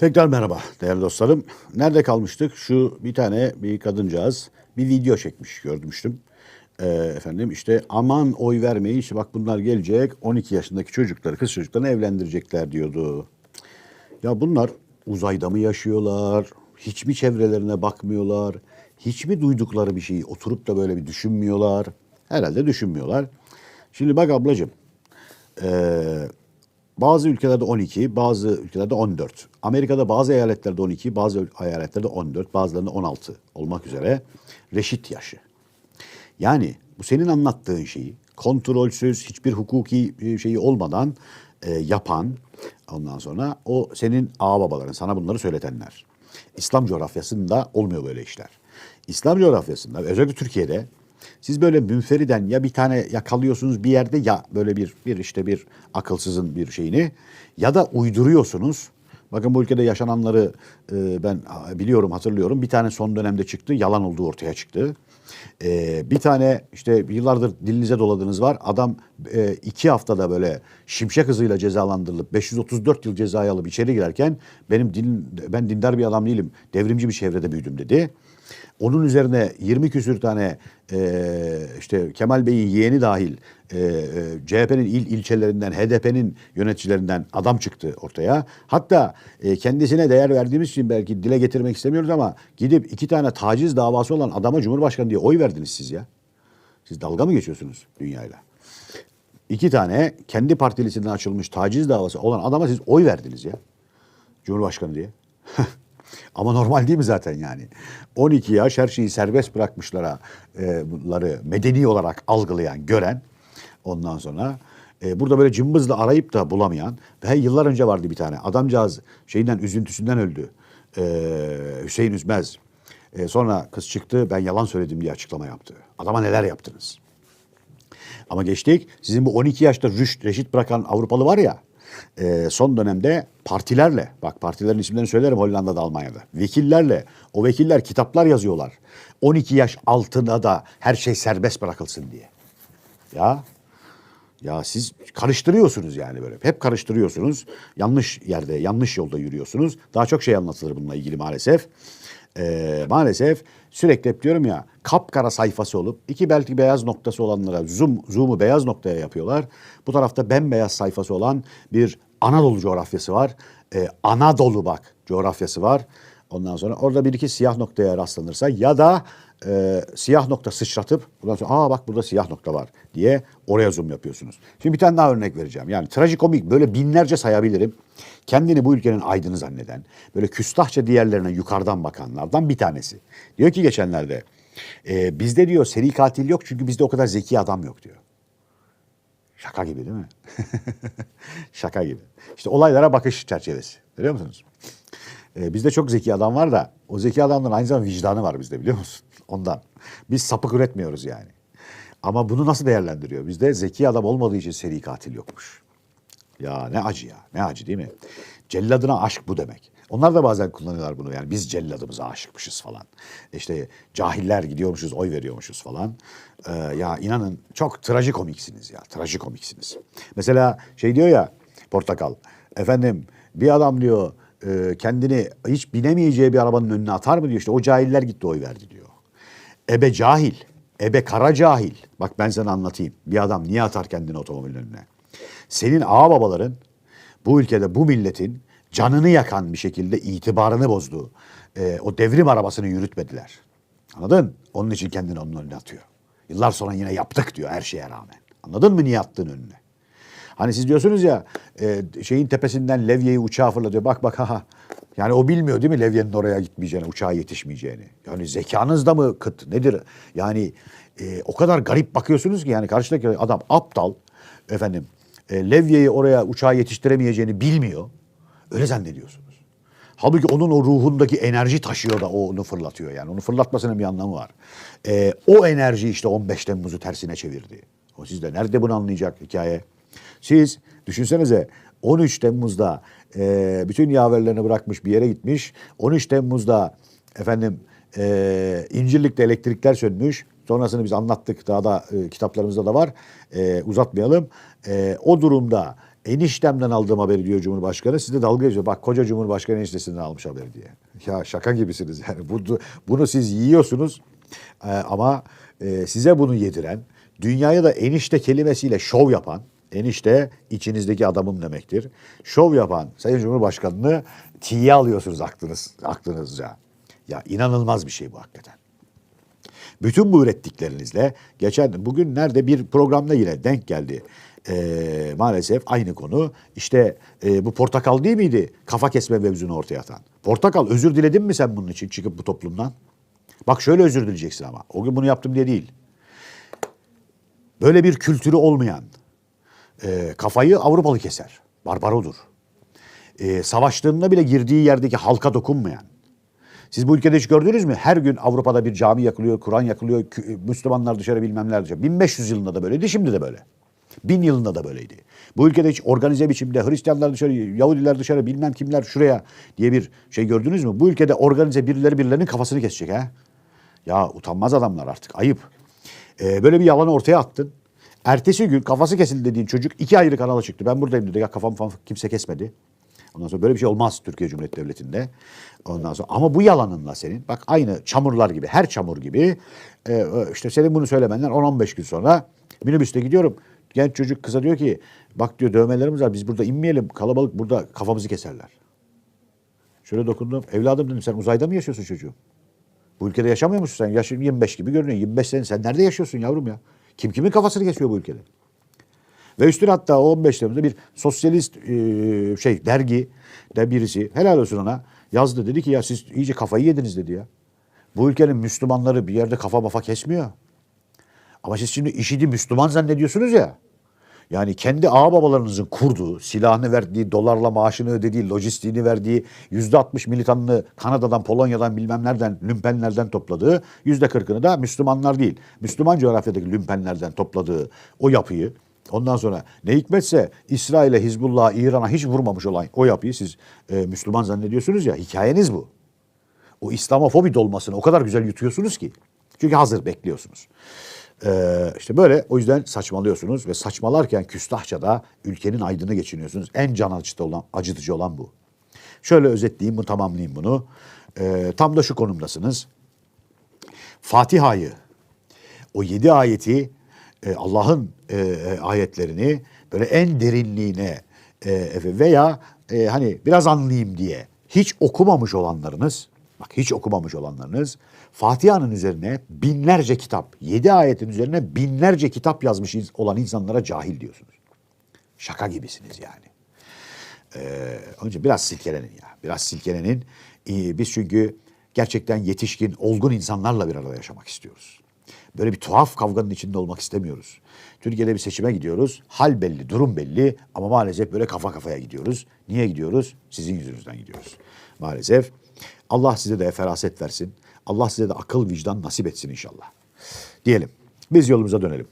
Tekrar merhaba değerli dostlarım. Nerede kalmıştık? Şu bir tane bir kadıncağız bir video çekmiş görmüştüm. Ee, efendim işte aman oy vermeyin işte bak bunlar gelecek 12 yaşındaki çocukları kız çocuklarını evlendirecekler diyordu. Ya bunlar uzayda mı yaşıyorlar? Hiç mi çevrelerine bakmıyorlar? Hiç mi duydukları bir şeyi oturup da böyle bir düşünmüyorlar? Herhalde düşünmüyorlar. Şimdi bak ablacığım. Ee, bazı ülkelerde 12, bazı ülkelerde 14. Amerika'da bazı eyaletlerde 12, bazı eyaletlerde 14, bazılarında 16 olmak üzere reşit yaşı. Yani bu senin anlattığın şeyi kontrolsüz, hiçbir hukuki e, şeyi olmadan e, yapan ondan sonra o senin ağababaların sana bunları söyletenler. İslam coğrafyasında olmuyor böyle işler. İslam coğrafyasında özellikle Türkiye'de siz böyle münferiden ya bir tane yakalıyorsunuz bir yerde ya böyle bir bir işte bir akılsızın bir şeyini ya da uyduruyorsunuz. Bakın bu ülkede yaşananları e, ben biliyorum, hatırlıyorum. Bir tane son dönemde çıktı, yalan olduğu ortaya çıktı. E, bir tane işte yıllardır dilinize doladığınız var. Adam e, iki haftada böyle şimşek hızıyla cezalandırılıp 534 yıl cezayı alıp içeri girerken benim din, ben dindar bir adam değilim, devrimci bir çevrede büyüdüm dedi. Onun üzerine 20 küsür tane e, işte Kemal Bey'in yeğeni dahil e, e, CHP'nin il ilçelerinden, HDP'nin yöneticilerinden adam çıktı ortaya. Hatta e, kendisine değer verdiğimiz için belki dile getirmek istemiyoruz ama gidip iki tane taciz davası olan adama Cumhurbaşkanı diye oy verdiniz siz ya. Siz dalga mı geçiyorsunuz dünyayla? İki tane kendi partilisinden açılmış taciz davası olan adama siz oy verdiniz ya. Cumhurbaşkanı diye. Ama normal değil mi zaten yani? 12 yaş her şeyi serbest bırakmışlara e, bunları medeni olarak algılayan, gören ondan sonra e, burada böyle cımbızla arayıp da bulamayan ve yıllar önce vardı bir tane adamcağız şeyinden üzüntüsünden öldü. E, Hüseyin Üzmez. E, sonra kız çıktı ben yalan söyledim diye açıklama yaptı. Adama neler yaptınız? Ama geçtik. Sizin bu 12 yaşta rüşt, reşit bırakan Avrupalı var ya e, son dönemde partilerle, bak partilerin isimlerini söylerim Hollanda'da, Almanya'da. Vekillerle, o vekiller kitaplar yazıyorlar. 12 yaş altına da her şey serbest bırakılsın diye. Ya ya siz karıştırıyorsunuz yani böyle. Hep karıştırıyorsunuz. Yanlış yerde, yanlış yolda yürüyorsunuz. Daha çok şey anlatılır bununla ilgili maalesef. Ee, maalesef sürekli hep diyorum ya kapkara sayfası olup iki belki beyaz noktası olanlara zoom, zoom'u beyaz noktaya yapıyorlar. Bu tarafta bembeyaz sayfası olan bir Anadolu coğrafyası var. Ee, Anadolu bak coğrafyası var. Ondan sonra orada bir iki siyah noktaya rastlanırsa ya da e, siyah nokta sıçratıp ondan sonra aa bak burada siyah nokta var diye oraya zoom yapıyorsunuz. Şimdi bir tane daha örnek vereceğim. Yani trajikomik böyle binlerce sayabilirim. Kendini bu ülkenin aydını zanneden, böyle küstahça diğerlerine yukarıdan bakanlardan bir tanesi. Diyor ki geçenlerde e, bizde diyor seri katil yok çünkü bizde o kadar zeki adam yok diyor. Şaka gibi değil mi? Şaka gibi. İşte olaylara bakış çerçevesi. Biliyor musunuz? Ee, bizde çok zeki adam var da o zeki adamların aynı zamanda vicdanı var bizde biliyor musun? Ondan. Biz sapık üretmiyoruz yani. Ama bunu nasıl değerlendiriyor? Bizde zeki adam olmadığı için seri katil yokmuş. Ya ne acı ya. Ne acı değil mi? Celladına aşk bu demek. Onlar da bazen kullanıyorlar bunu yani biz celladımıza aşıkmışız falan. İşte cahiller gidiyormuşuz oy veriyormuşuz falan. Ee, ya inanın çok trajikomiksiniz ya trajikomiksiniz. Mesela şey diyor ya Portakal efendim bir adam diyor e, kendini hiç binemeyeceği bir arabanın önüne atar mı diyor işte o cahiller gitti oy verdi diyor. Ebe cahil, ebe kara cahil. Bak ben sana anlatayım. Bir adam niye atar kendini otomobilin önüne? Senin ağ babaların bu ülkede bu milletin canını yakan bir şekilde itibarını bozdu. E, o devrim arabasını yürütmediler. Anladın? Onun için kendini onun önüne atıyor. Yıllar sonra yine yaptık diyor her şeye rağmen. Anladın mı niye attığın önüne? Hani siz diyorsunuz ya e, şeyin tepesinden levyeyi uçağa fırlatıyor. Bak bak ha. Yani o bilmiyor değil mi levyenin oraya gitmeyeceğini, uçağa yetişmeyeceğini. Yani zekanız da mı kıt nedir? Yani e, o kadar garip bakıyorsunuz ki yani karşıdaki adam aptal efendim e, levyeyi oraya uçağa yetiştiremeyeceğini bilmiyor. Öyle zannediyorsunuz. Halbuki onun o ruhundaki enerji taşıyor da onu fırlatıyor yani. Onu fırlatmasının bir anlamı var. E, o enerji işte 15 Temmuz'u tersine çevirdi. O sizde nerede bunu anlayacak hikaye? Siz düşünsenize 13 Temmuz'da e, bütün yaverlerini bırakmış bir yere gitmiş. 13 Temmuz'da efendim e, İncirlik'te elektrikler sönmüş. Sonrasını biz anlattık. Daha da e, kitaplarımızda da var. E, uzatmayalım. E, o durumda Eniştemden aldığım haberi diyor Cumhurbaşkanı. Siz de dalga geçiyor. Bak koca Cumhurbaşkanı eniştesinden almış haberi diye. Ya şaka gibisiniz yani. Bu, bunu siz yiyorsunuz Ee, ama e, size bunu yediren, dünyaya da enişte kelimesiyle şov yapan, enişte içinizdeki adamım demektir. Şov yapan Sayın Cumhurbaşkanı'nı tiye alıyorsunuz aklınız, aklınızca. Ya inanılmaz bir şey bu hakikaten. Bütün bu ürettiklerinizle geçen bugün nerede bir programda yine denk geldi. Ee, maalesef aynı konu. İşte e, bu portakal değil miydi? Kafa kesme mevzunu ortaya atan. Portakal özür diledin mi sen bunun için çıkıp bu toplumdan? Bak şöyle özür dileyeceksin ama. O gün bunu yaptım diye değil. Böyle bir kültürü olmayan e, kafayı Avrupalı keser. Barbarodur. E, savaştığında bile girdiği yerdeki halka dokunmayan. Siz bu ülkede hiç gördünüz mü? Her gün Avrupa'da bir cami yakılıyor, Kur'an yakılıyor, Müslümanlar dışarı bilmemler dışarı. 1500 yılında da böyleydi, şimdi de böyle. 1000 yılında da böyleydi. Bu ülkede hiç organize biçimde Hristiyanlar dışarı, Yahudiler dışarı, bilmem kimler şuraya diye bir şey gördünüz mü? Bu ülkede organize birileri birilerinin kafasını kesecek ha. Ya utanmaz adamlar artık, ayıp. Ee, böyle bir yalanı ortaya attın. Ertesi gün kafası kesildi dediğin çocuk iki ayrı kanala çıktı. Ben buradayım dedi. Ya kafam falan kimse kesmedi. Ondan sonra böyle bir şey olmaz Türkiye Cumhuriyeti Devleti'nde. Ondan sonra ama bu yalanınla senin bak aynı çamurlar gibi her çamur gibi e, işte senin bunu söylemenden 10-15 gün sonra minibüste gidiyorum. Genç çocuk kıza diyor ki bak diyor dövmelerimiz var biz burada inmeyelim kalabalık burada kafamızı keserler. Şöyle dokundum evladım dedim sen uzayda mı yaşıyorsun çocuğum? Bu ülkede yaşamıyor musun sen? Yaşın 25 gibi görünüyor. 25 sene sen nerede yaşıyorsun yavrum ya? Kim kimin kafasını kesiyor bu ülkede? Ve üstüne hatta o 15 Temmuz'da bir sosyalist e, şey dergi de birisi helal olsun ona yazdı dedi ki ya siz iyice kafayı yediniz dedi ya. Bu ülkenin Müslümanları bir yerde kafa mafa kesmiyor. Ama siz şimdi IŞİD'i Müslüman zannediyorsunuz ya. Yani kendi ağababalarınızın kurduğu, silahını verdiği, dolarla maaşını ödediği, lojistiğini verdiği, yüzde altmış militanını Kanada'dan, Polonya'dan bilmem nereden, lümpenlerden topladığı, yüzde kırkını da Müslümanlar değil, Müslüman coğrafyadaki lümpenlerden topladığı o yapıyı, ondan sonra ne hikmetse İsrail'e, Hizbullah'a, İran'a hiç vurmamış olan o yapıyı siz e, Müslüman zannediyorsunuz ya, hikayeniz bu. O İslamofobi dolmasını o kadar güzel yutuyorsunuz ki. Çünkü hazır bekliyorsunuz. Ee, işte böyle o yüzden saçmalıyorsunuz ve saçmalarken küstahça da ülkenin aydını geçiniyorsunuz. En can acıtıcı olan, acıtıcı olan bu. Şöyle özetleyeyim, bunu tamamlayayım bunu. Ee, tam da şu konumdasınız. Fatiha'yı, o yedi ayeti, e, Allah'ın e, ayetlerini böyle en derinliğine e, veya e, hani biraz anlayayım diye hiç okumamış olanlarınız, bak hiç okumamış olanlarınız Fatiha'nın üzerine binlerce kitap, yedi ayetin üzerine binlerce kitap yazmış olan insanlara cahil diyorsunuz. Şaka gibisiniz yani. Ee, onun için biraz silkelenin ya. Biraz silkelenin. Ee, biz çünkü gerçekten yetişkin, olgun insanlarla bir arada yaşamak istiyoruz. Böyle bir tuhaf kavganın içinde olmak istemiyoruz. Türkiye'de bir seçime gidiyoruz. Hal belli, durum belli ama maalesef böyle kafa kafaya gidiyoruz. Niye gidiyoruz? Sizin yüzünüzden gidiyoruz. Maalesef. Allah size de feraset versin. Allah size de akıl vicdan nasip etsin inşallah. Diyelim. Biz yolumuza dönelim.